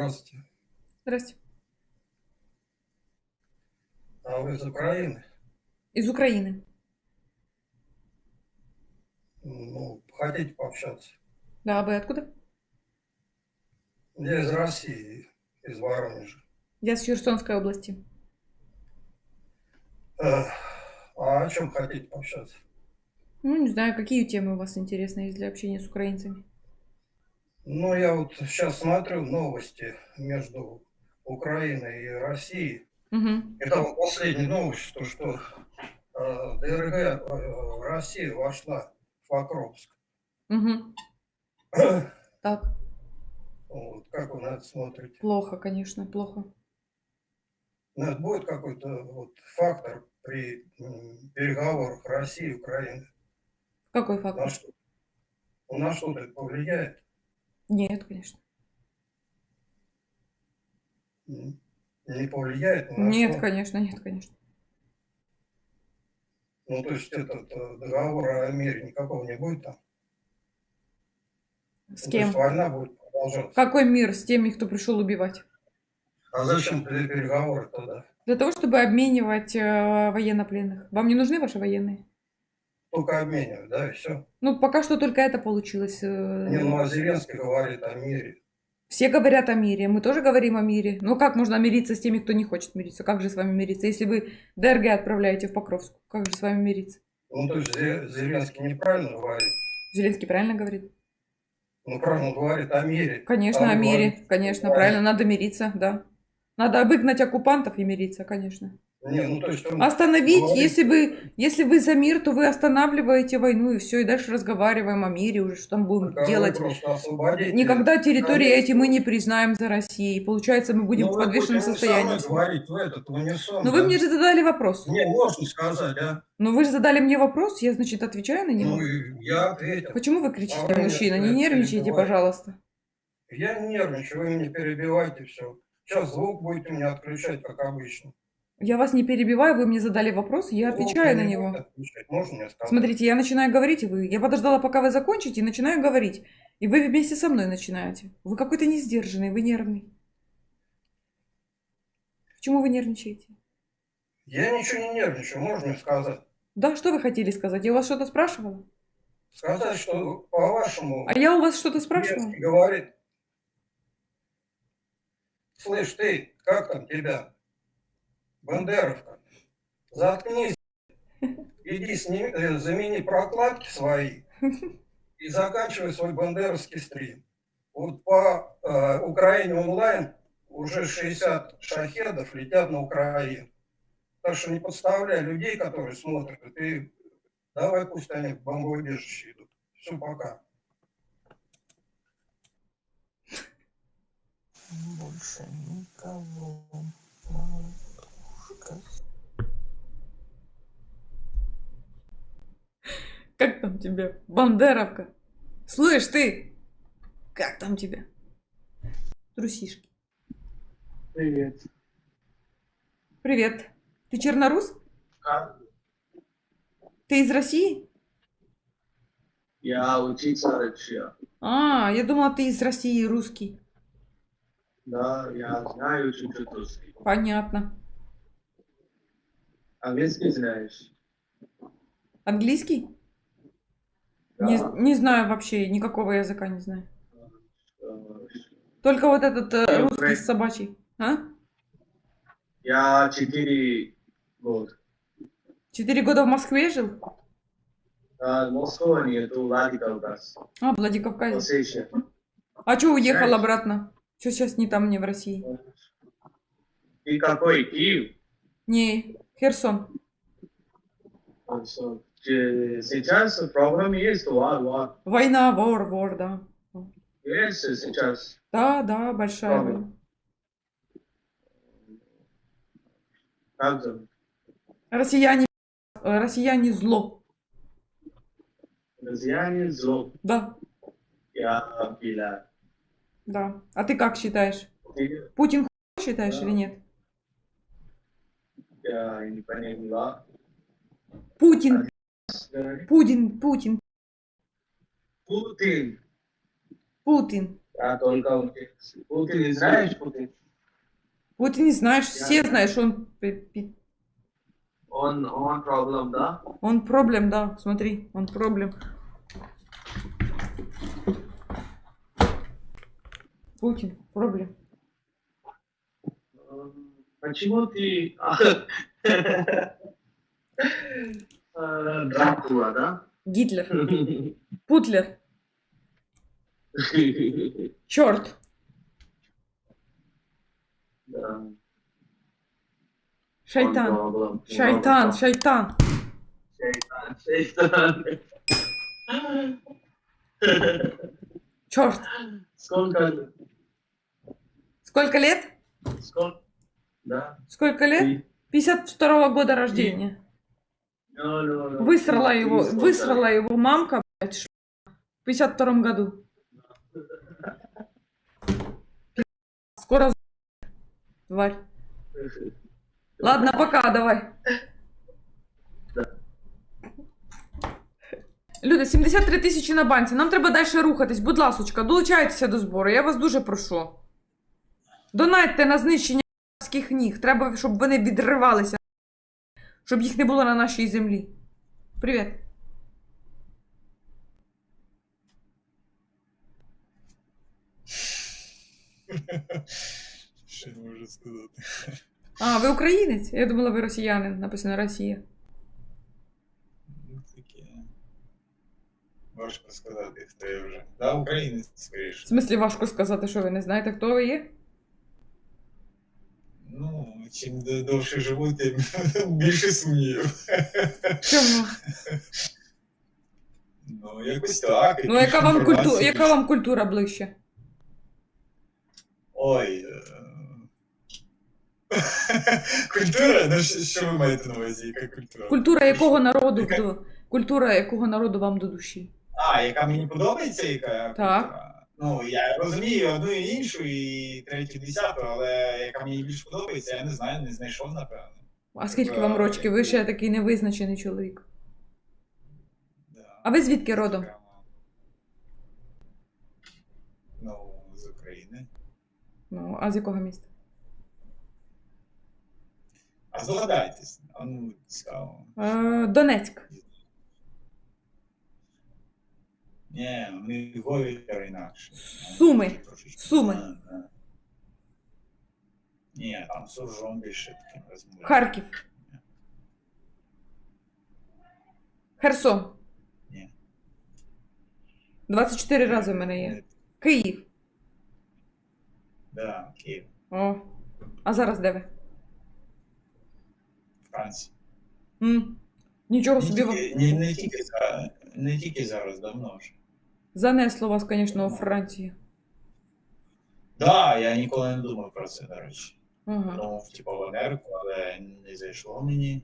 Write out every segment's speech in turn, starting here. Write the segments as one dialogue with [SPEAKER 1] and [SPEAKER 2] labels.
[SPEAKER 1] Здравствуйте.
[SPEAKER 2] Здрасте.
[SPEAKER 1] А вы из Украины?
[SPEAKER 2] Из Украины.
[SPEAKER 1] Ну, хотите пообщаться?
[SPEAKER 2] Да, а вы откуда?
[SPEAKER 1] Я из России, из Воронежа.
[SPEAKER 2] Я с Херсонской области.
[SPEAKER 1] Э, А о чем хотите пообщаться?
[SPEAKER 2] Ну, не знаю, какие темы у вас интересные есть для общения с украинцами.
[SPEAKER 1] Ну, я вот сейчас смотрю новости между Украиной и Россией.
[SPEAKER 2] Угу.
[SPEAKER 1] Это вот последняя новость, что, что э, ДРГ э, Россия вошла в Покровск.
[SPEAKER 2] Угу. Так,
[SPEAKER 1] Вот, как вы на это смотрите?
[SPEAKER 2] плохо, конечно, плохо.
[SPEAKER 1] Ну, это будет какой-то вот фактор при переговорах России и Украины?
[SPEAKER 2] Какой
[SPEAKER 1] На
[SPEAKER 2] факт?
[SPEAKER 1] что? На что-то это повлияет?
[SPEAKER 2] Нет, конечно.
[SPEAKER 1] М, Не повлияет? ни на
[SPEAKER 2] Нет,
[SPEAKER 1] что?
[SPEAKER 2] конечно, нет, конечно.
[SPEAKER 1] Ну, то есть этот э, договор о мире никакого не будет там?
[SPEAKER 2] С
[SPEAKER 1] Ну, То
[SPEAKER 2] кем?
[SPEAKER 1] есть война будет продолжаться.
[SPEAKER 2] Какой мир с теми, кто пришел убивать?
[SPEAKER 1] А зачем пере- переговоры тогда?
[SPEAKER 2] Для того, чтобы обменивать э, военнопленных. Вам не нужны ваши военные?
[SPEAKER 1] Только обменивать, да, и все.
[SPEAKER 2] Ну, пока что только это получилось. э,
[SPEAKER 1] Не, ну, а Зеленский говорит о мире.
[SPEAKER 2] Все говорят о мире, мы тоже говорим о мире. Но как можно мириться с теми, кто не хочет мириться? Как же с вами мириться, если вы ДРГ отправляете в Покровск? Как же с вами мириться?
[SPEAKER 1] Ну, то есть Зе- Зеленский неправильно говорит.
[SPEAKER 2] Зеленский правильно говорит?
[SPEAKER 1] Ну, правильно говорит о мире.
[SPEAKER 2] Конечно,
[SPEAKER 1] А
[SPEAKER 2] о мире.
[SPEAKER 1] говорите,
[SPEAKER 2] Конечно,
[SPEAKER 1] правильно.
[SPEAKER 2] правильно, надо мириться, да. Надо обыгнать оккупантов и мириться, конечно.
[SPEAKER 1] Не, ну, то есть он
[SPEAKER 2] Остановить,
[SPEAKER 1] говорит-
[SPEAKER 2] если вы, если вы за мир, то вы останавливаете войну и все, и дальше разговариваем о мире уже, что там будем
[SPEAKER 1] вы
[SPEAKER 2] делать. Никогда территории эти мы не признаем за Россией. Получается, мы будем
[SPEAKER 1] Ну,
[SPEAKER 2] в
[SPEAKER 1] вы
[SPEAKER 2] подвешенном состоянии.
[SPEAKER 1] говорить в этот, унисон,
[SPEAKER 2] Но вы
[SPEAKER 1] да?
[SPEAKER 2] мне же задали вопрос.
[SPEAKER 1] Мне можно сказать, а?
[SPEAKER 2] Ну вы же задали мне вопрос, я, значит, отвечаю на него.
[SPEAKER 1] Ну, и я ответил.
[SPEAKER 2] Почему вы кричите,
[SPEAKER 1] А вы
[SPEAKER 2] мужчина? Не нервничайте, пожалуйста.
[SPEAKER 1] Я не нервничаю, вы меня перебиваете все. Сейчас звук будете меня отключать, как обычно.
[SPEAKER 2] Я вас не перебиваю, вы мне задали вопрос, я отвечаю на
[SPEAKER 1] не
[SPEAKER 2] него.
[SPEAKER 1] Можно?
[SPEAKER 2] Смотрите, я начинаю говорить, и вы... Я подождала, пока вы закончите, и начинаю говорить. И вы вместе со мной начинаете. Вы какой-то несдержанный, вы нервный. Почему вы нервничаете?
[SPEAKER 1] Я ничего не нервничаю, можно мне сказать?
[SPEAKER 2] Да, что вы хотели сказать? Я у вас что-то спрашивала?
[SPEAKER 1] Сказать, что по-вашему
[SPEAKER 2] А я у вас что-то спрашивала?
[SPEAKER 1] Говорит, слышь ты, как там тебя? Бандеровка, заткнись, иди сними, э, замени прокладки свои и заканчивай свой бандеровский стрим. Вот по э, Украине онлайн уже 60 шахедов летят на Украину. Так что не подставляй людей, которые смотрят, и давай пусть они в бомбоубежище идут. Все, пока.
[SPEAKER 3] Больше никого. Малышка.
[SPEAKER 2] Как там тебе? Бандеровка. Слышь, ты! Как там тебя? Трусишки.
[SPEAKER 3] Привет.
[SPEAKER 2] Привет. Ты чернорус?
[SPEAKER 3] Как?
[SPEAKER 2] Ты из России?
[SPEAKER 3] Я учиться решил.
[SPEAKER 2] А, я думала, ты из России, русский.
[SPEAKER 3] Да, я знаю чуть-чуть русский.
[SPEAKER 2] Понятно.
[SPEAKER 3] Английский знаешь?
[SPEAKER 2] Английский?
[SPEAKER 3] Да.
[SPEAKER 2] Не, не знаю вообще, никакого языка не знаю. Только вот этот э, русский с собачий. А?
[SPEAKER 3] Я четыре года.
[SPEAKER 2] Четыре года в Москве жил?
[SPEAKER 3] А, Москва нету, Владикавказ.
[SPEAKER 2] А, в Владикавказе.
[SPEAKER 3] Осетия.
[SPEAKER 2] А что уехал
[SPEAKER 3] Знаешь.
[SPEAKER 2] обратно? Что сейчас не там, не в России?
[SPEAKER 3] И какой? Киев?
[SPEAKER 2] Не, Херсон.
[SPEAKER 3] Че- Сейчас проблемы есть, вар, вар.
[SPEAKER 2] Война, вор, вор, да.
[SPEAKER 3] Есть сейчас.
[SPEAKER 2] Да, да, большая война. Россияне, россияне зло.
[SPEAKER 3] Россияне зло.
[SPEAKER 2] Да,
[SPEAKER 3] Я пила.
[SPEAKER 2] да. А ты как считаешь? Путин считаешь
[SPEAKER 3] Да.
[SPEAKER 2] или нет? Путин,
[SPEAKER 3] Говори.
[SPEAKER 2] Путин, Путин,
[SPEAKER 3] Путин.
[SPEAKER 2] Путин.
[SPEAKER 3] Я только учился. Путин не знаешь, Путин?
[SPEAKER 2] И не знаешь, все что он...
[SPEAKER 3] Он, он проблем, да?
[SPEAKER 2] Он проблем, да, смотри, он проблем. Путин, проблем.
[SPEAKER 3] Почему ты... Э, Дракула, да?
[SPEAKER 2] Гитлер, Путлер, черт.
[SPEAKER 3] Да.
[SPEAKER 2] Шайтан. Шайтан, шайтан.
[SPEAKER 3] Шайтан, шайтан.
[SPEAKER 2] Черт.
[SPEAKER 3] Сколько?
[SPEAKER 2] Сколько лет?
[SPEAKER 3] Сколько? Да.
[SPEAKER 2] Сколько лет?
[SPEAKER 3] Ты?
[SPEAKER 2] 52 года рождения.
[SPEAKER 3] No, no, no.
[SPEAKER 2] Высрала
[SPEAKER 3] Ты
[SPEAKER 2] его,
[SPEAKER 3] сколько?
[SPEAKER 2] высрала его мамка, блядь, ш- в 52 году. Скоро за- тварь. Ладно, пока, давай. Люди, 73 тисячі на банці. Нам треба далі рухатись. Будь ласочка, долучайтеся до збору. Я вас дуже прошу. Донайте на знищення Ських ніг. Треба, щоб вони відривалися. Щоб їх не було на нашій землі. Привіт.
[SPEAKER 4] Що я можу сказати?
[SPEAKER 2] А, ви українець? Я думала, ви росіянин. Написано Росія.
[SPEAKER 4] Ну. Важко сказати, хто я вже. Да, українець,
[SPEAKER 2] В
[SPEAKER 4] скоріше.
[SPEAKER 2] смислі, важко сказати, що ви не знаєте, хто ви є?
[SPEAKER 4] Ну, чим довше живу, тим більше сумнівів.
[SPEAKER 2] Чому?
[SPEAKER 4] Ну, якось так.
[SPEAKER 2] Ну, яка вам культура, яка вам культура ближче?
[SPEAKER 4] Ой. е, Культура? Ну, що, що ви маєте на увазі? Яка культура?
[SPEAKER 2] Культура якого народу
[SPEAKER 4] Яка-
[SPEAKER 2] культура якого народу вам до душі?
[SPEAKER 4] А, яка мені подобається, яка
[SPEAKER 2] Так.
[SPEAKER 4] культура? Ну, я розумію одну і іншу, і третю, десяту, але яка мені більш подобається, я не знаю, не знайшов, напевно.
[SPEAKER 2] А скільки вам рочків? Ви ще такий невизначений чоловік.
[SPEAKER 4] Да.
[SPEAKER 2] А ви звідки родом?
[SPEAKER 4] Ну, з України.
[SPEAKER 2] Ну, а з якого міста?
[SPEAKER 4] А здогадайтесь, а ну, цікаво.
[SPEAKER 2] Е, Донецьк.
[SPEAKER 4] Ні, них говір інакше.
[SPEAKER 2] Суми. Суми.
[SPEAKER 4] А, а. Ні, там суржом більше таким розмовляють.
[SPEAKER 2] Харків. Херсон.
[SPEAKER 4] Ні.
[SPEAKER 2] 24 рази в мене є.
[SPEAKER 4] Не-
[SPEAKER 2] Київ.
[SPEAKER 4] Да, Київ,
[SPEAKER 2] О. А зараз де ви?
[SPEAKER 4] Франція.
[SPEAKER 2] М. Нічого
[SPEAKER 4] Не
[SPEAKER 2] собі вам
[SPEAKER 4] тільки, не, не, тільки, за- не тільки зараз, давно вже.
[SPEAKER 2] Занесло вас, звісно, у Францію.
[SPEAKER 4] Да, я ніколи не думав про це, до речі.
[SPEAKER 2] Ага.
[SPEAKER 4] Думав, типу, в Америку, але не зайшло мені.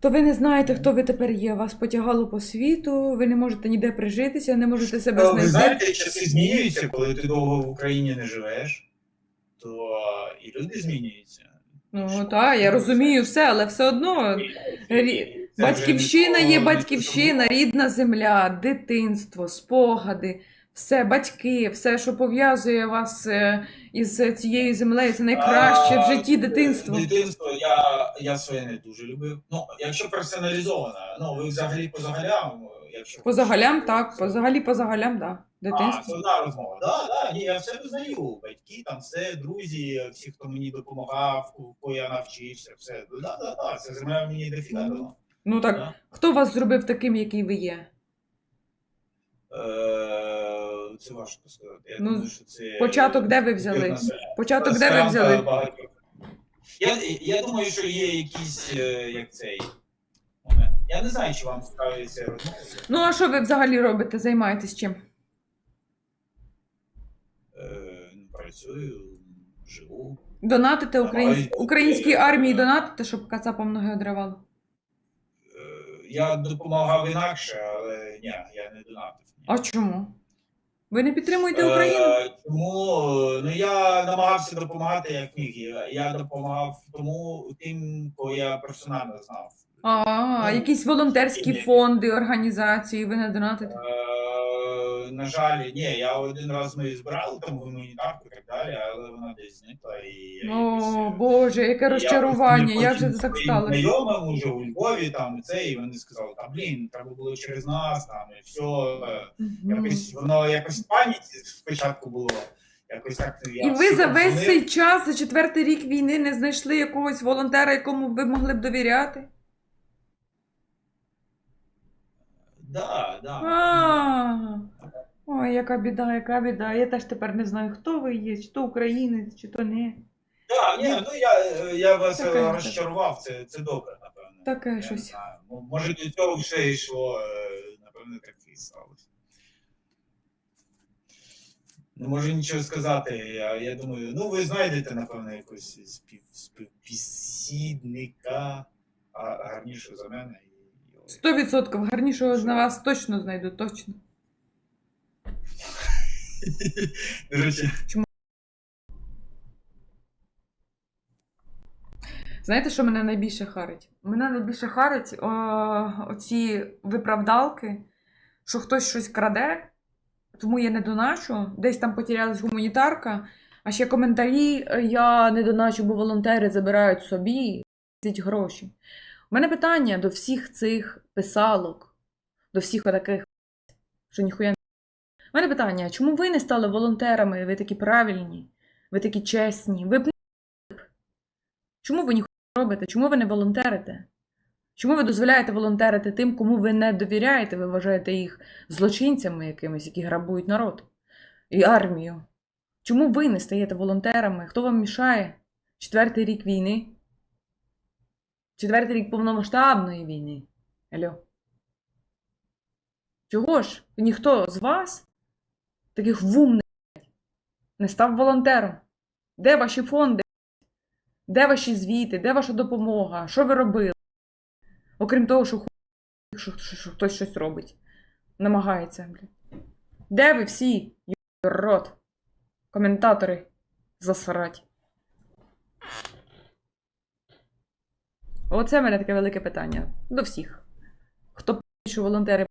[SPEAKER 2] То ви не знаєте, хто ви тепер є. Вас потягало по світу, ви не можете ніде прижитися, не можете себе
[SPEAKER 4] Ви
[SPEAKER 2] знайти.
[SPEAKER 4] знаєте, часи змінюються, коли ти довго в Україні не живеш, то і люди змінюються.
[SPEAKER 2] Ну так, я розумію все, але все одно рі- батьківщина є батьківщина, рідна земля, дитинство, спогади, все, батьки, все, що пов'язує вас е, із цією землею, це найкраще в житті дитинство.
[SPEAKER 4] Дитинство я, я своє не дуже любив. Ну, якщо персоналізовано, ну ви взагалі по загалям, якщо
[SPEAKER 2] По загалям, так, по взагалі по загалям, так.
[SPEAKER 4] А,
[SPEAKER 2] Дитинство.
[SPEAKER 4] це одна розмова. Да, да, ні, я все визнаю. Батьки, там все, друзі, всі, хто мені допомагав, кого я навчився, все. Да, да, да, це земля мені дофіга дала.
[SPEAKER 2] Ну так,
[SPEAKER 4] Да.
[SPEAKER 2] хто вас зробив таким, який ви є?
[SPEAKER 4] Е, Це важко сказати. Я
[SPEAKER 2] Ну,
[SPEAKER 4] думаю, що це
[SPEAKER 2] Початок де ви взяли? Початок де ви взяли?
[SPEAKER 4] багатьох. Я, я думаю, що є якийсь, е, як цей момент. Я не знаю, чи вам цікаві ці розмови.
[SPEAKER 2] Ну а що ви взагалі робите? Займаєтесь чим?
[SPEAKER 4] Е, ну, Працюю, живу.
[SPEAKER 2] Донатите українсь...
[SPEAKER 4] Давай.
[SPEAKER 2] українській армії донатите, щоб кацапам ноги одривало?
[SPEAKER 4] Е, Я допомагав інакше, але ні, я не донатив. Ні.
[SPEAKER 2] А чому? Ви не підтримуєте Україну?
[SPEAKER 4] Е, Тому ну я намагався допомагати як міг. Я, я допомагав тому тим, кого я персонально знав.
[SPEAKER 2] А,
[SPEAKER 4] ну,
[SPEAKER 2] якісь волонтерські фонди, організації, ви не донатите?
[SPEAKER 4] Е, на жаль, ні, я один раз ми збирали там гуманітарку і так далі, але вона десь зникла і я
[SPEAKER 2] О,
[SPEAKER 4] е,
[SPEAKER 2] Боже, яке розчарування, як же це так сталося?
[SPEAKER 4] Знайомим уже у Львові там і це, і вони сказали, та блін, треба було через нас, там і все.
[SPEAKER 2] Мгм.
[SPEAKER 4] Якось воно якось в паніці спочатку було. Якось так я
[SPEAKER 2] І ви
[SPEAKER 4] всім
[SPEAKER 2] за весь цей час, за четвертий рік війни, не знайшли якогось волонтера, якому ви могли б довіряти?
[SPEAKER 4] Да, да.
[SPEAKER 2] А, Ой, яка біда, яка біда. Я теж тепер не знаю, хто ви є, чи то українець, чи то не.
[SPEAKER 4] Да, ні, ну я, я вас
[SPEAKER 2] Таке,
[SPEAKER 4] е, розчарував, це, це добре, напевно.
[SPEAKER 2] Таке
[SPEAKER 4] Я не
[SPEAKER 2] щось.
[SPEAKER 4] знаю. М- Може до цього вже йшло, е, напевно, так і сталося. Не можу нічого сказати. Я, я думаю, ну ви знайдете, напевно, якогось спів, а, гарнішого за мене. І, і-
[SPEAKER 2] Сто відсотків гарнішого з вас точно знайду, точно.
[SPEAKER 4] Речі,
[SPEAKER 2] Знаєте, що мене найбільше харить? Мене найбільше харить о, оці виправдалки, що хтось щось краде, тому я не доначу. Десь там потерялась гуманітарка, а ще коментарі е, я не доначу, бо волонтери забирають собі гроші. У мене питання до всіх цих писалок, до всіх таких, що ніхуя. У мене питання: чому ви не стали волонтерами? Ви такі правильні, ви такі чесні, ви б Чому ви не робите? Чому ви не волонтерите? Чому ви дозволяєте волонтерити тим, кому ви не довіряєте? Ви вважаєте їх злочинцями якимись, які грабують народ і армію? Чому ви не стаєте волонтерами? Хто вам мішає? Четвертий рік війни? Четвертий рік повномасштабної війни. Алло. Чого ж ніхто з вас, таких вумних, не став волонтером? Де ваші фонди? Де ваші звіти? Де ваша допомога? Що ви робили? Окрім того, що, що, що, що хтось щось робить. Намагається. Де ви всі? Рот. Коментатори засрать. Оце в мене таке велике питання. До всіх. Хто що волонтери.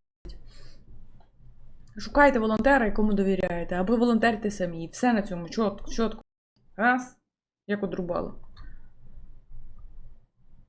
[SPEAKER 2] Шукайте волонтера, якому довіряєте, або волонтерте самі. Все на цьому чітко, чітко. Раз, як одрубало.